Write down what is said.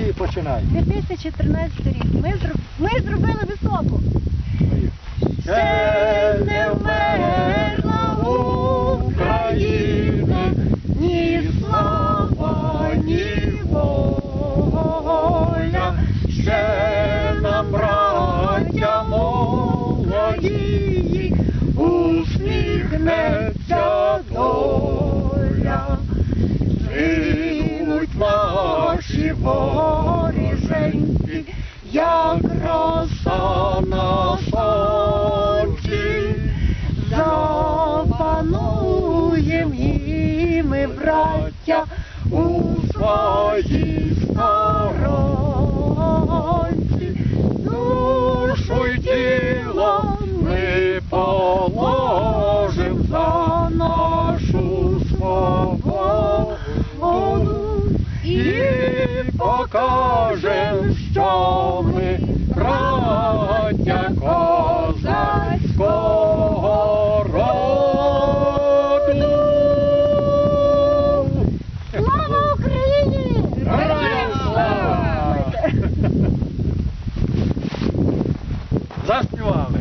12 починають? І починай. 2013 рік. Ми зробили високу. Воріженьки, як роса на сонці, запануєм і ми, браття, у своїй покажем, що ми браття козацького роду. Слава Україні! Героям слава! Заспівали!